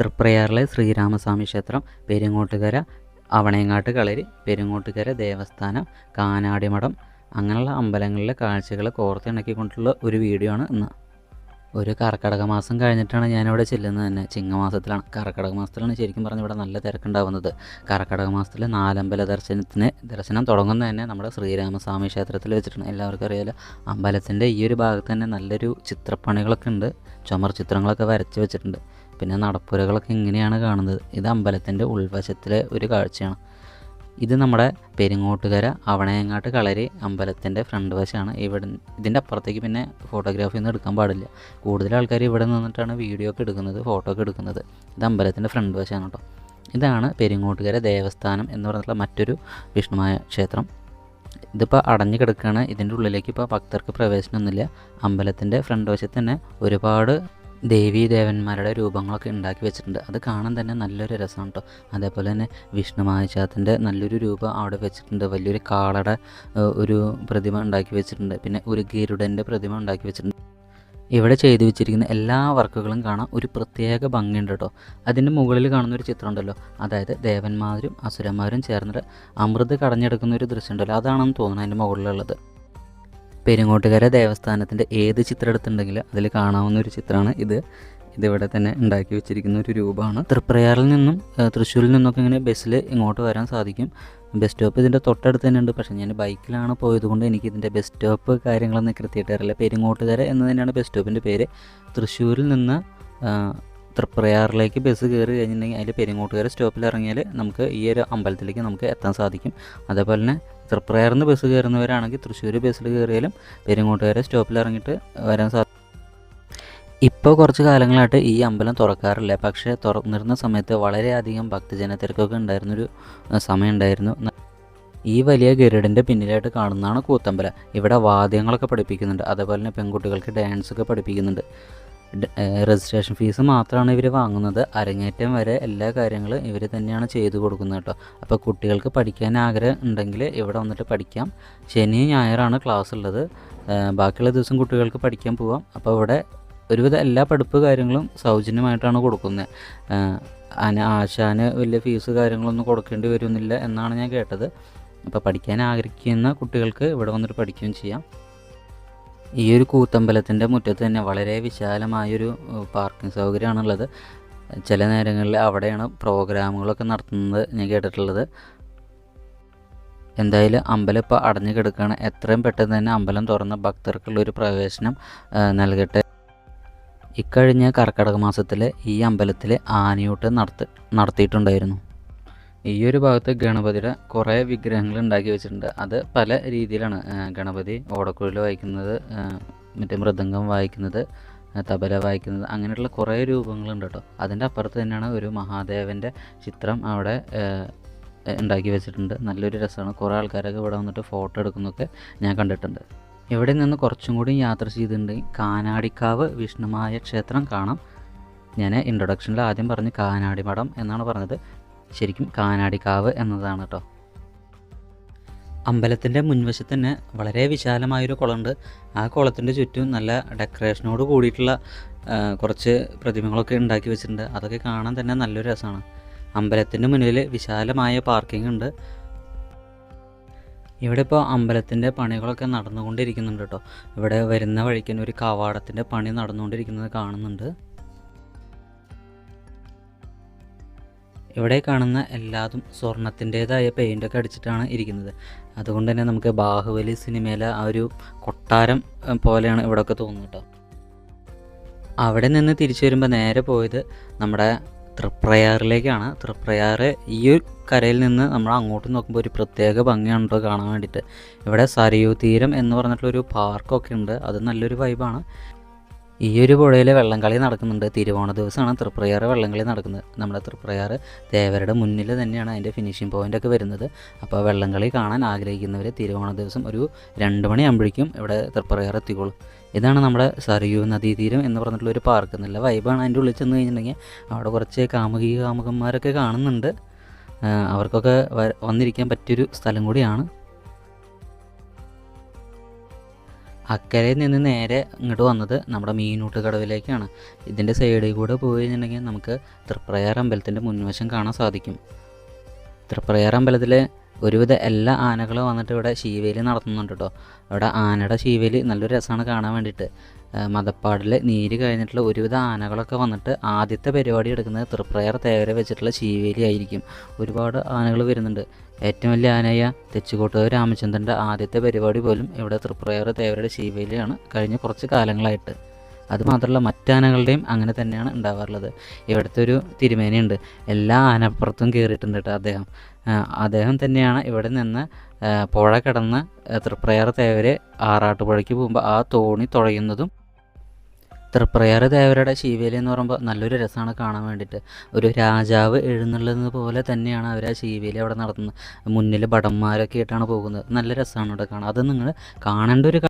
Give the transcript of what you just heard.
തൃപ്രയാറിലെ ശ്രീരാമസ്വാമി ക്ഷേത്രം പെരുങ്ങോട്ടുകര അവണയങ്ങാട്ട് കളരി പെരുങ്ങോട്ടുകര ദേവസ്ഥാനം കാനാടിമഠം അങ്ങനെയുള്ള അമ്പലങ്ങളിലെ കാഴ്ചകൾ കോർത്തിണക്കിക്കൊണ്ടുള്ള ഒരു വീഡിയോ ആണ് ഇന്ന്. ഒരു കർക്കടക മാസം കഴിഞ്ഞിട്ടാണ് ഞാനിവിടെ ചെല്ലുന്നത് തന്നെ. ചിങ്ങമാസത്തിലാണ്. കർക്കടക മാസത്തിലാണ് ശരിക്കും പറഞ്ഞാൽ ഇവിടെ നല്ല തിരക്കുണ്ടാവുന്നത്. കർക്കടക മാസത്തിൽ നാലമ്പല ദർശനത്തിന് ദർശനം തുടങ്ങുന്നത് തന്നെ നമ്മുടെ ശ്രീരാമസ്വാമി ക്ഷേത്രത്തിൽ വെച്ചിട്ടാണ്. എല്ലാവർക്കും അറിയാലോ അമ്പലത്തിന്റെ ഈ ഒരു ഭാഗത്ത് തന്നെ നല്ലൊരു ചിത്രപ്പണികളൊക്കെ ഉണ്ട്. ചുമർ ചിത്രങ്ങളൊക്കെ വരച്ച് വെച്ചിട്ടുണ്ട്. പിന്നെ നടപ്പുരകളൊക്കെ ഇങ്ങനെയാണ് കാണുന്നത്. ഇത് അമ്പലത്തിന്റെ ഉൾവശത്തിലെ ഒരു കാഴ്ചയാണ്. ഇത് നമ്മുടെ പെരിങ്ങോട്ടുകര അവണയങ്ങാട്ട് കളരി അമ്പലത്തിന്റെ ഫ്രണ്ട് വശമാണ്. ഇവിടെ ഇതിന്റെ അപ്പുറത്തേക്ക് പിന്നെ ഫോട്ടോഗ്രാഫി ഒന്നും എടുക്കാൻ പാടില്ല. കൂടുതൽ ആൾക്കാർ ഇവിടെ നിന്നിട്ടാണ് വീഡിയോ ഒക്കെ എടുക്കുന്നത് ഫോട്ടോ ഒക്കെ എടുക്കുന്നത്. ഇത് അമ്പലത്തിന്റെ ഫ്രണ്ട് വശമാണ് കേട്ടോ. ഇതാണ് പെരിങ്ങോട്ടുകര ദേവസ്ഥാനം എന്ന് പറഞ്ഞിട്ടുള്ള മറ്റൊരു വിഷ്ണുമായ ക്ഷേത്രം. ഇതിപ്പോൾ അടഞ്ഞു കിടക്കുകയാണ്. ഇതിന്റെ ഉള്ളിലേക്ക് ഇപ്പോൾ ഭക്തർക്ക് പ്രവേശനമൊന്നുമില്ല. അമ്പലത്തിന്റെ ഫ്രണ്ട് വശത്ത് തന്നെ ഒരുപാട് ദേവീ ദേവന്മാരുടെ രൂപങ്ങളൊക്കെ ഉണ്ടാക്കി വെച്ചിട്ടുണ്ട്. അത് കാണാൻ തന്നെ നല്ലൊരു രസമാണ് കേട്ടോ. അതേപോലെ തന്നെ വിഷ്ണു മഹാചാത്തിന്റെ നല്ലൊരു രൂപം അവിടെ വെച്ചിട്ടുണ്ട്. വലിയൊരു കാളയുടെ ഒരു പ്രതിമ ഉണ്ടാക്കി വെച്ചിട്ടുണ്ട്. പിന്നെ ഒരു ഗരുഡന്റെ പ്രതിമ ഉണ്ടാക്കി വെച്ചിട്ടുണ്ട്. ഇവിടെ ചെയ്തു വെച്ചിരിക്കുന്ന എല്ലാ വർക്കുകളും കാണാൻ ഒരു പ്രത്യേക ഭംഗിയുണ്ട് കേട്ടോ. അതിന്റെ മുകളിൽ കാണുന്ന ഒരു ചിത്രം ഉണ്ടല്ലോ. അതായത് ദേവന്മാരും അസുരന്മാരും ചേർന്നിട്ട് അമൃത് കടഞ്ഞെടുക്കുന്ന ഒരു ദൃശ്യം ഉണ്ടല്ലോ. അതാണെന്ന് തോന്നുന്നു അതിന്റെ മുകളിലുള്ളത്. പെരുങ്ങോട്ടുകര ദേവസ്ഥാനത്തിന്റെ ഏത് ചിത്രം എടുത്തിട്ടുണ്ടെങ്കിലും അതിൽ കാണാവുന്ന ഒരു ചിത്രമാണ് ഇത്. ഇതിവിടെ തന്നെ ഉണ്ടാക്കി വെച്ചിരിക്കുന്ന ഒരു രൂപമാണ്. തൃപ്രയാറിൽ നിന്നും തൃശ്ശൂരിൽ നിന്നൊക്കെ ഇങ്ങനെ ബസ്സിൽ ഇങ്ങോട്ട് വരാൻ സാധിക്കും. ബസ് സ്റ്റോപ്പ് ഇതിന്റെ തൊട്ടടുത്ത് തന്നെ ഉണ്ട്. പക്ഷേ ഞാൻ ബൈക്കിലാണ് പോയതുകൊണ്ട് എനിക്ക് ഇതിന്റെ ബസ് സ്റ്റോപ്പ് കാര്യങ്ങളൊന്നും കൃത്യമായിട്ട് അറിയില്ല. പെരുങ്ങോട്ടുകര എന്ന് തന്നെയാണ് ബസ് സ്റ്റോപ്പിന്റെ പേര്. തൃശ്ശൂരിൽ നിന്ന് തൃപ്രയാറിലേക്ക് ബസ് കയറി കഴിഞ്ഞിട്ടുണ്ടെങ്കിൽ അതിൽ പെരുങ്ങോട്ടുകര സ്റ്റോപ്പിൽ ഇറങ്ങിയാൽ നമുക്ക് ഈ ഒരു അമ്പലത്തിലേക്ക് നമുക്ക് എത്താൻ സാധിക്കും. അതേപോലെ തന്നെ തൃപ്രയാറിൽ നിന്ന് ബസ് കയറുന്നവരാണെങ്കിൽ തൃശ്ശൂർ ബസ്സിൽ കയറിയാലും പെരിങ്ങോട്ടുകാരെ സ്റ്റോപ്പിൽ ഇറങ്ങിയിട്ട് വരാൻ സാധിക്കും ഇപ്പോൾ കുറച്ച് കാലങ്ങളായിട്ട് ഈ അമ്പലം തുറക്കാറില്ല. പക്ഷേ തുറന്നിരുന്ന സമയത്ത് വളരെയധികം ഭക്തജന തിരക്കൊക്കെ ഉണ്ടായിരുന്നൊരു സമയം ഉണ്ടായിരുന്നു ഈ വലിയ ഗരുഡിന്റെ പിന്നിലായിട്ട് കാണുന്നതാണ് കൂത്തമ്പലം. ഇവിടെ വാദ്യങ്ങളൊക്കെ പഠിപ്പിക്കുന്നുണ്ട്. അതേപോലെ തന്നെ പെൺകുട്ടികൾക്ക് ഡാൻസൊക്കെ പഠിപ്പിക്കുന്നുണ്ട്. രജിസ്ട്രേഷൻ ഫീസ് മാത്രമാണ് ഇവർ വാങ്ങുന്നത്. അരങ്ങേറ്റം വരെ എല്ലാ കാര്യങ്ങളും ഇവർ തന്നെയാണ് ചെയ്തു കൊടുക്കുന്നത് കേട്ടോ. അപ്പോൾ കുട്ടികൾക്ക് പഠിക്കാൻ ആഗ്രഹം ഉണ്ടെങ്കിൽ ഇവിടെ വന്നിട്ട് പഠിക്കാം. ശനി ഞായറാണ് ക്ലാസ് ഉള്ളത്. ബാക്കിയുള്ള ദിവസം കുട്ടികൾക്ക് പഠിക്കാൻ പോവാം. അപ്പോൾ ഇവിടെ ഒരുവിധ എല്ലാ പഠിപ്പ് കാര്യങ്ങളും സൗജന്യമായിട്ടാണ് കൊടുക്കുന്നത്. അന ആശാന് വലിയ ഫീസ് കാര്യങ്ങളൊന്നും കൊടുക്കേണ്ടി വരുന്നില്ല എന്നാണ് ഞാൻ കേട്ടത്. അപ്പോൾ പഠിക്കാൻ ആഗ്രഹിക്കുന്ന കുട്ടികൾക്ക് ഇവിടെ വന്നിട്ട് പഠിക്കുകയും ചെയ്യാം. ഈ ഒരു കൂത്തമ്പലത്തിന്റെ മുറ്റത്ത് തന്നെ വളരെ വിശാലമായൊരു പാർക്കിംഗ് സൗകര്യമാണുള്ളത്. ചില നേരങ്ങളിൽ അവിടെയാണ് പ്രോഗ്രാമുകളൊക്കെ നടത്തുന്നത് ഞാൻ കേട്ടിട്ടുള്ളത്. എന്തായാലും അമ്പലം ഇപ്പോൾ അടഞ്ഞു കിടക്കുകയാണ്. എത്രയും പെട്ടെന്ന് തന്നെ അമ്പലം തുറന്ന് ഭക്തർക്കുള്ളൊരു പ്രവേശനം നൽകട്ടെ. ഇക്കഴിഞ്ഞ കർക്കിടക മാസത്തിൽ ഈ അമ്പലത്തിൽ ആനയൂട്ട് നടത്തി നടത്തിയിട്ടുണ്ടായിരുന്നു. ഈ ഒരു ഭാഗത്ത് ഗണപതിയുടെ കുറേ വിഗ്രഹങ്ങൾ ഉണ്ടാക്കി വെച്ചിട്ടുണ്ട്. അത് പല രീതിയിലാണ് ഗണപതി ഓടക്കുഴൽ വായിക്കുന്നത് മറ്റേ മൃദംഗം വായിക്കുന്നത് തബല വായിക്കുന്നത് അങ്ങനെയുള്ള കുറേ രൂപങ്ങളുണ്ട് കേട്ടോ. അതിന്റെ അപ്പുറത്ത് തന്നെയാണ് ഒരു മഹാദേവന്റെ ചിത്രം അവിടെ ഉണ്ടാക്കി വെച്ചിട്ടുണ്ട്. നല്ലൊരു രസമാണ്. കുറേ ആൾക്കാരൊക്കെ ഇവിടെ വന്നിട്ട് ഫോട്ടോ എടുക്കുന്നൊക്കെ ഞാൻ കണ്ടിട്ടുണ്ട്. ഇവിടെ നിന്ന് കുറച്ചും കൂടി യാത്ര ചെയ്തിട്ടുണ്ടെങ്കിൽ കാനാടിക്കാവ് വിഷ്ണുമായ ക്ഷേത്രം കാണാം. ഞാൻ ഇൻട്രൊഡക്ഷനിൽ ആദ്യം പറഞ്ഞ് കാനാടി മഠം എന്നാണ് പറഞ്ഞത്. ശരിക്കും കാനാടിക്കാവ് എന്നതാണ് കേട്ടോ അമ്പലത്തിന്റെ മുൻവശത്ത് തന്നെ വളരെ വിശാലമായൊരു കുളമുണ്ട്. ആ കുളത്തിന്റെ ചുറ്റും നല്ല ഡെക്കറേഷനോട് കൂടിയിട്ടുള്ള കുറച്ച് പ്രതിമകളൊക്കെ ഉണ്ടാക്കി വെച്ചിട്ടുണ്ട്. അതൊക്കെ കാണാൻ തന്നെ നല്ലൊരു രസമാണ്. അമ്പലത്തിന്റെ മുന്നിൽ വിശാലമായ പാർക്കിംഗ് ഉണ്ട്. ഇവിടെ ഇപ്പോൾ അമ്പലത്തിന്റെ പണികളൊക്കെ നടന്നുകൊണ്ടിരിക്കുന്നുണ്ട് കേട്ടോ ഇവിടെ വരുന്ന വഴിക്ക് ഒരു കവാടത്തിന്റെ പണി നടന്നുകൊണ്ടിരിക്കുന്നത് കാണുന്നുണ്ട്. ഇവിടെ കാണുന്ന എല്ലാതും സ്വർണത്തിന്റേതായ പെയിന്റൊക്കെ അടിച്ചിട്ടാണ് ഇരിക്കുന്നത്. അതുകൊണ്ട് തന്നെ നമുക്ക് ബാഹുബലി സിനിമയിലെ ആ ഒരു കൊട്ടാരം പോലെയാണ് ഇവിടെയൊക്കെ തോന്നുന്നത് കേട്ടോ. അവിടെ നിന്ന് തിരിച്ചു വരുമ്പോൾ നേരെ പോയത് നമ്മുടെ തൃപ്രയാറിലേക്കാണ്. തൃപ്രയാറ് ഈ ഒരു കരയിൽ നിന്ന് നമ്മൾ അങ്ങോട്ട് നോക്കുമ്പോൾ ഒരു പ്രത്യേക ഭംഗിയാണ് കേട്ടോ കാണാൻ വേണ്ടിയിട്ട്. ഇവിടെ സരയൂ തീരം എന്ന് പറഞ്ഞിട്ടുള്ളൊരു പാർക്കൊക്കെ ഉണ്ട്. അത് നല്ലൊരു വൈബാണ് ഈ ഒരു പുഴയിൽ വള്ളംകളി നടക്കുന്നുണ്ട്. തിരുവോണ ദിവസമാണ് തൃപ്രയാറ് വള്ളംകളി നടക്കുന്നത്. നമ്മുടെ തൃപ്രയാറ് ദേവരുടെ മുന്നിൽ തന്നെയാണ് അതിന്റെ ഫിനിഷിംഗ് പോയിന്റ് ഒക്കെ വരുന്നത്. അപ്പോൾ വള്ളംകളി കാണാൻ ആഗ്രഹിക്കുന്നവർ തിരുവോണ ദിവസം ഒരു രണ്ട് മണിയാകുമ്പോഴേക്കും ഇവിടെ തൃപ്രയാറ് എത്തിക്കോളും. ഇതാണ് നമ്മുടെ സരയൂ നദീതീരം എന്ന് പറഞ്ഞിട്ടുള്ള ഒരു പാർക്ക് നല്ല വൈബാണ് അതിന്റെ ഉള്ളിൽ ചെന്ന് കഴിഞ്ഞിട്ടുണ്ടെങ്കിൽ അവിടെ കുറച്ച് കാമുകി കാമുകന്മാരൊക്കെ കാണുന്നുണ്ട്. അവർക്കൊക്കെ വന്നിരിക്കാൻ പറ്റിയൊരു സ്ഥലം കൂടിയാണ്. അക്കരയിൽ നിന്ന് നേരെ ഇങ്ങോട്ട് വന്നത് നമ്മുടെ മീനൂട്ട് കടവിലേക്കാണ്. ഇതിന്റെ സൈഡിൽ കൂടെ പോയി കഴിഞ്ഞിട്ടുണ്ടെങ്കിൽ നമുക്ക് തൃപ്രയാർ അമ്പലത്തിന്റെ മുൻവശം കാണാൻ സാധിക്കും. തൃപ്രയാർ അമ്പലത്തിൽ ഒരുവിധ എല്ലാ ആനകളും വന്നിട്ട് ഇവിടെ ശീവേലി നടത്തുന്നുണ്ട് കേട്ടോ ഇവിടെ ആനയുടെ ശീവേലി നല്ലൊരു രസമാണ് കാണാൻ വേണ്ടിയിട്ട്. മതപ്പാടിൽ നീര് കഴിഞ്ഞിട്ടുള്ള ഒരുവിധ ആനകളൊക്കെ വന്നിട്ട് ആദ്യത്തെ പരിപാടി എടുക്കുന്നത് തൃപ്രയർ തേവരെ വെച്ചിട്ടുള്ള ശീവേലി ആയിരിക്കും. ഒരുപാട് ആനകൾ വരുന്നുണ്ട്. ഏറ്റവും വലിയ ആനയായ തെച്ചുകോട്ടുകാവ് രാമചന്ദ്രന്റെ ആദ്യത്തെ പരിപാടി പോലും ഇവിടെ തൃപ്രയർ തേവരുടെ ശീവേലിയാണ് കഴിഞ്ഞ കുറച്ച് കാലങ്ങളായിട്ട്. അതുമാത്രമല്ല മറ്റാനകളുടെയും അങ്ങനെ തന്നെയാണ് ഉണ്ടാവാറുള്ളത്. ഇവിടുത്തെ ഒരു തിരുമേനയുണ്ട്. എല്ലാ ആനപ്പുറത്തും കയറിയിട്ടുണ്ട് കേട്ടോ അദ്ദേഹം. അദ്ദേഹം തന്നെയാണ് ഇവിടെ നിന്ന് പുഴ കിടന്ന് തൃപ്രയാർ തേവരെ ആറാട്ടുപുഴയ്ക്ക് പോകുമ്പോൾ ആ തോണി തുഴയുന്നതും തൃപ്രയാർ ദേവരുടെ ശീവേലി എന്ന് പറയുമ്പോൾ നല്ലൊരു രസമാണ് കാണാൻ വേണ്ടിയിട്ട്. ഒരു രാജാവ് എഴുന്നള്ളുന്നത് പോലെ തന്നെയാണ് അവർ ആ ശീവേലി അവിടെ നടത്തുന്നത്. മുന്നിൽ ഭടന്മാരൊക്കെ ആയിട്ടാണ് പോകുന്നത്. നല്ല രസമാണ് ഇവിടെ കാണാൻ. അത് നിങ്ങൾ കാണേണ്ട ഒരു